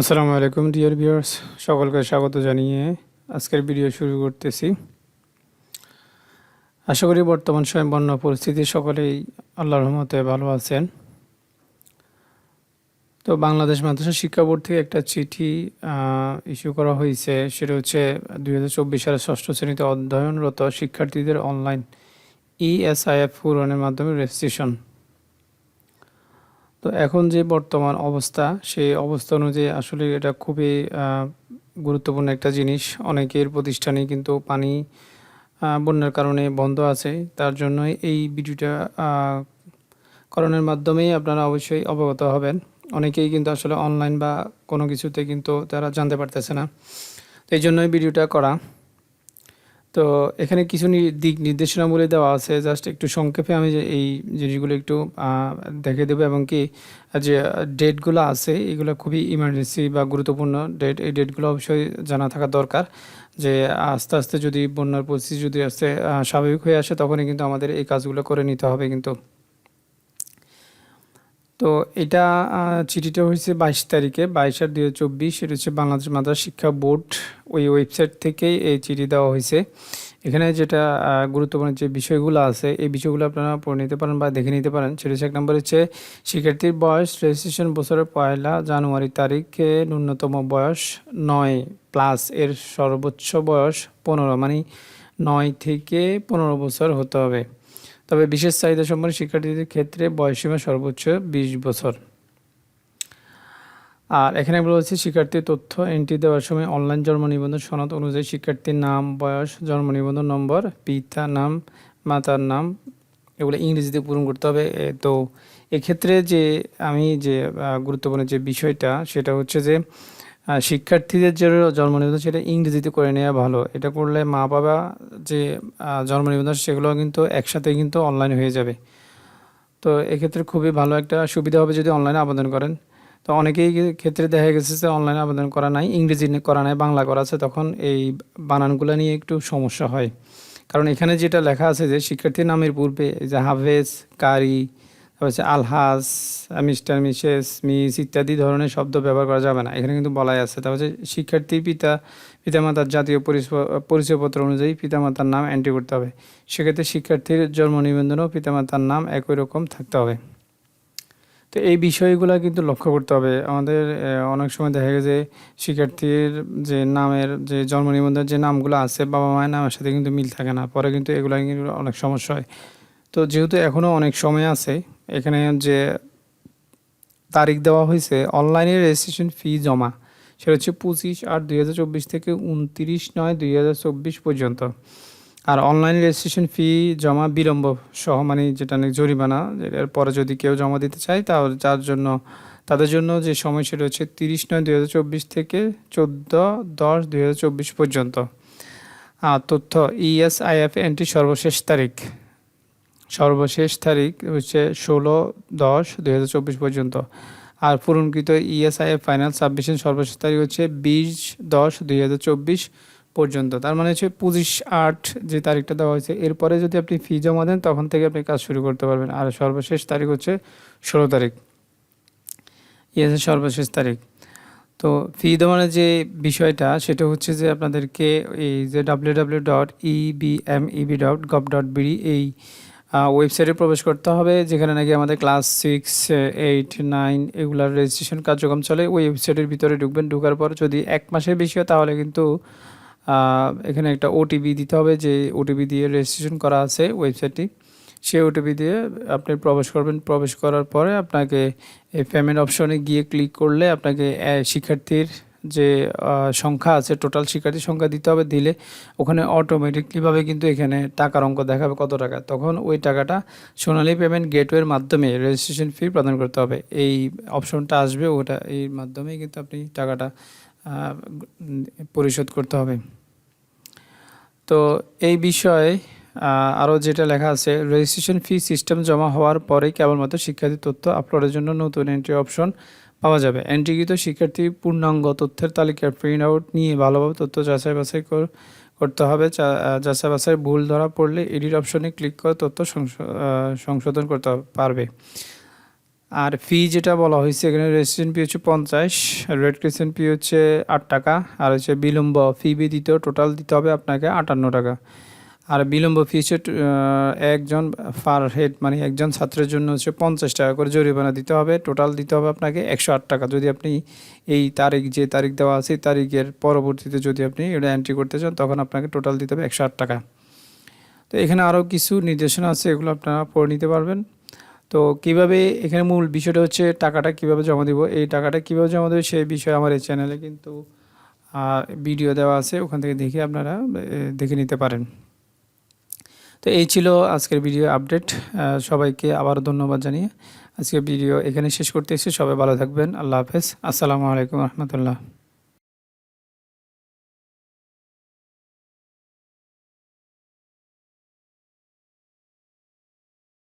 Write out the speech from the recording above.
আসসালামু আলাইকুম dear viewers সকলকে স্বাগত জানিয়ে আজকের ভিডিও শুরু করতেছি। আশা করি বর্তমান সময় বন্য পরিস্থিতি সকলেই আল্লাহর রহমতে ভালো আছেন। তো বাংলাদেশ মাদ্রাসা শিক্ষা বোর্ড থেকে একটা চিঠি ইস্যু করা হয়েছে। সেটা হচ্ছে দুই হাজার চব্বিশ সালের ষষ্ঠ শ্রেণীতে অধ্যয়নরত শিক্ষার্থীদের অনলাইন ইএসআইএফ পূরণের মাধ্যমে রেজিস্ট্রেশন তো এখন যে বর্তমান অবস্থা, সেই অবস্থা অনুযায়ী আসলে এটা খুবই গুরুত্বপূর্ণ একটা জিনিস। অনেকের প্রতিষ্ঠানে কিন্তু পানি বন্যার কারণে বন্ধ আছে। তার জন্য এই ভিডিওটা করণের মাধ্যমেই আপনারা অবশ্যই অবগত হবেন। অনেকেই কিন্তু আসলে অনলাইন বা কোনো কিছুতে কিন্তু তারা জানতে পারতেছে না। তো এই জন্যই ভিডিওটা করা। তো এখানে কিছু দিক নির্দেশনাবলী দেওয়া আছে। জাস্ট একটু সংক্ষেপে আমি যে এই জিনিসগুলো একটু দেখে দেবো এবং কি, যে ডেটগুলো আছে, এগুলো খুবই ইমার্জেন্সি বা গুরুত্বপূর্ণ ডেট। এই ডেটগুলো অবশ্যই জানা থাকা দরকার যে, আস্তে আস্তে যদি বন্যার পরিস্থিতি যদি আস্তে স্বাভাবিক হয়ে আসে, তখনই কিন্তু আমাদের এই কাজগুলো করে নিতে হবে কিন্তু। তো এটা চিঠিটা হয়েছে বাইশ তারিখে, বাইশ আর দুই চব্বিশ। এটা হচ্ছে বাংলাদেশ মাদ্রাসা শিক্ষা বোর্ড ওই ওয়েবসাইট থেকেই এই চিঠি দেওয়া হয়েছে এখানে যেটা গুরুত্বপূর্ণ যে বিষয়গুলো আছে, এই বিষয়গুলো আপনারা পড়ে নিতে পারেন বা দেখে নিতে পারেন। সেটা হচ্ছে এক নম্বর হচ্ছে, শিক্ষার্থীর বয়স রেজিস্ট্রেশন বছরের পয়লা জানুয়ারি তারিখে ন্যূনতম বয়স নয় প্লাস এর সর্বোচ্চ বয়স পনেরো মানে নয় থেকে পনেরো বছর হতে হবে। তবে বিশেষ চাহিদা সম্পন্ন শিক্ষার্থীদের ক্ষেত্রে বয়সীমা সর্বোচ্চ বিশ বছর। আর এখানে বলা হচ্ছে শিক্ষার্থীর তথ্য এন্ট্রি দেওয়ার সময় অনলাইন জন্ম নিবন্ধন সনদ অনুযায়ী শিক্ষার্থীর নাম, বয়স, জন্ম নিবন্ধন নম্বর পিতা নাম, মাতার নাম, এগুলো ইংরেজিতে পূরণ করতে হবে। তো এক্ষেত্রে যে আমি যে গুরুত্বপূর্ণ যে বিষয়টা, সেটা হচ্ছে যে শিক্ষার্থীদের যে জন্ম নিবন্ধন, সেটা ইংরেজিতে করে নেওয়া ভালো। এটা করলে মা বাবা যে জন্ম নিবন্ধন সেগুলো কিন্তু একসাথে কিন্তু অনলাইন হয়ে যাবে। তো এক্ষেত্রে খুবই ভালো একটা সুবিধা হবে যদি অনলাইনে আবেদন করেন। তো অনেকেই ক্ষেত্রে দেখা গেছে যে অনলাইনে আবেদন করা নাই, ইংরেজি করা নাই, বাংলা করা আছে, তখন এই বানানগুলো নিয়ে একটু সমস্যা হয়। কারণ এখানে যেটা লেখা আছে যে, শিক্ষার্থীর নামের পূর্বে যে হাফেজ, কারি হচ্ছে আলহাজ মিস্টার মিসেস, মিস ইত্যাদি ধরনের শব্দ ব্যবহার করা যাবে না। এখানে কিন্তু বলাই আছে। তারপর হচ্ছে শিক্ষার্থী, পিতা, পিতামাতার জাতীয় পরিচয়- পরিচয়পত্র অনুযায়ী পিতামাতার নাম এন্ট্রি করতে হবে। সেক্ষেত্রে শিক্ষার্থীর জন্ম নিবন্ধন ও পিতামাতার নাম একই রকম থাকতে হবে। তো এই বিষয়গুলো কিন্তু লক্ষ্য করতে হবে। আমাদের অনেক সময় দেখা গেছে শিক্ষার্থীর যে নামের, যে জন্ম নিবন্ধনের যে নামগুলো আছে, বাবা মায়ের নামের সাথে কিন্তু মিল থাকে না। পরে কিন্তু এগুলো কিন্তু অনেক সমস্যা হয়। তো যেহেতু এখনও অনেক সময় আছে এখানে যে তারিখ দেওয়া হয়েছে অনলাইনে রেজিস্ট্রেশন ফি জমা। সেটা হচ্ছে পঁচিশ আট দুই হাজার চব্বিশ থেকে উনত্রিশ নয় দুই হাজার চব্বিশ পর্যন্ত। আর অনলাইন রেজিস্ট্রেশন ফি জমা বিলম্ব সহ মানে যেটা নাকি জরিমানা, এর পরে যদি কেউ জমা দিতে চায় তাহলে যার জন্য, তাদের জন্য যে সময় সেটা হচ্ছে তিরিশ নয় দুই হাজার চব্বিশ থেকে চোদ্দ দশ দুই হাজার চব্বিশ পর্যন্ত। তথ্য E ইএসআইএফ এন্ট্রি সর্বশেষ তারিখ। সর্বশেষ তারিখ হচ্ছে ষোলো দশ দুই পর্যন্ত। আর পূরণকৃত ইএসআইএফ ফাইনাল সাবমিশন সর্বশেষ তারিখ হচ্ছে বিশ দশ দুই পর্যন্ত। তার মানে হচ্ছে পঁচিশ আট যে তারিখটা দেওয়া হয়েছে, এরপরে যদি আপনি ফি জমা দেন, তখন থেকে আপনি কাজ শুরু করতে পারবেন। আর সর্বশেষ তারিখ হচ্ছে ষোলো তারিখ। ইয়েসের সর্বশেষ তারিখ। তো ফি জমানোর যে বিষয়টা, সেটা হচ্ছে যে আপনাদেরকে এই যে W W dot E B M E B dot gov dot BD এই ওয়েবসাইটে প্রবেশ করতে হবে, যেখানে নাকি আমাদের ক্লাস সিক্স এইট নাইন এগুলার রেজিস্ট্রেশন কার্যক্রম চলে। ওই ওয়েবসাইটের ভিতরে ঢুকবেন, ঢোকার পর যদি এক মাসের বেশি হয়, তাহলে কিন্তু এখানে একটা ওটিপি দিতে হবে, যে ওটিপি দিয়ে রেজিস্ট্রেশন করা আছে ওয়েবসাইটটি সেই ওটিপি দিয়ে আপনি প্রবেশ করবেন। প্রবেশ করার পরে আপনাকে এই পেমেন্ট অপশনে গিয়ে ক্লিক করলে আপনাকে শিক্ষার্থীর যে সংখ্যা আছে টোটাল শিক্ষার্থীর সংখ্যা দিতে হবে, দিলে ওখানে অটোমেটিকলিভাবে কিন্তু এখানে টাকার অঙ্ক দেখাবে কত টাকা। তখন ওই টাকাটা সোনালী পেমেন্ট গেটওয়ের মাধ্যমে রেজিস্ট্রেশন ফি প্রদান করতে হবে। এই অপশনটা আসবে, ওটা, এই মাধ্যমেই কিন্তু আপনি টাকাটা পরিশোধ করতে হবে। তো এই বিষয়ে আরও যেটা লেখা আছে রেজিস্ট্রেশন ফি সিস্টেম জমা হওয়ার পরেই কেবলমাত্র শিক্ষার্থী তথ্য আপলোডের জন্য নতুন এন্ট্রি অপশন পাওয়া যাবে। এন্ট্রিকৃত শিক্ষার্থী পূর্ণাঙ্গ তথ্যের তালিকা প্রিন্ট আউট নিয়ে ভালোভাবে তথ্য যাচাই বাছাই করতে হবে। যাচাই বাছাই ভুল ধরা পড়লে এডিট অপশনে ক্লিক করে তথ্য সংশ- সংশোধন করতে পারবে। আর ফি যেটা বলা হয়েছে, এখানে রেজিস্ট্রেশন ফি হচ্ছে পঞ্চাশ রেড ক্রিসেন্ট ফি হচ্ছে আট টাকা, আর হচ্ছে বিলম্ব ফি দিতে টোটাল দিতে হবে আপনাকে আটান্ন টাকা। আর বিলম্ব ফি হচ্ছে আহ, একজন পার হেড মানে একজন ছাত্রের জন্য হচ্ছে পঞ্চাশ টাকা করে জরিমানা দিতে হবে। টোটাল দিতে হবে আপনাকে একশো আট টাকা। যদি আপনি এই তারিখ যে তারিখ দেওয়া আছে তারিখের পরবর্তীতে যদি আপনি এটা এন্ট্রি করতে চান তখন আপনাকে টোটাল দিতে হবে একশো আট টাকা। তো এখানে আরও কিছু নির্দেশনা আছে এগুলো আপনারা পড়ে নিতে পারবেন। তো কীভাবে এখানে মূল বিষয়টা হচ্ছে টাকাটা কীভাবে জমা দিব? এই টাকাটা কীভাবে জমা দেবে সেই বিষয়ে আমার এই চ্যানেলে কিন্তু ভিডিও দেওয়া আছে। ওখান থেকে দেখে আপনারা দেখে নিতে পারেন। তো এই ছিল আজকের ভিডিও আপডেট। সবাইকে আবারও ধন্যবাদ জানিয়ে আজকের ভিডিও এখানে শেষ করতে এসে সবাই ভালো থাকবেন। আল্লাহ হাফেজ। আসসালামু আলাইকুম রহমতুল্লাহ।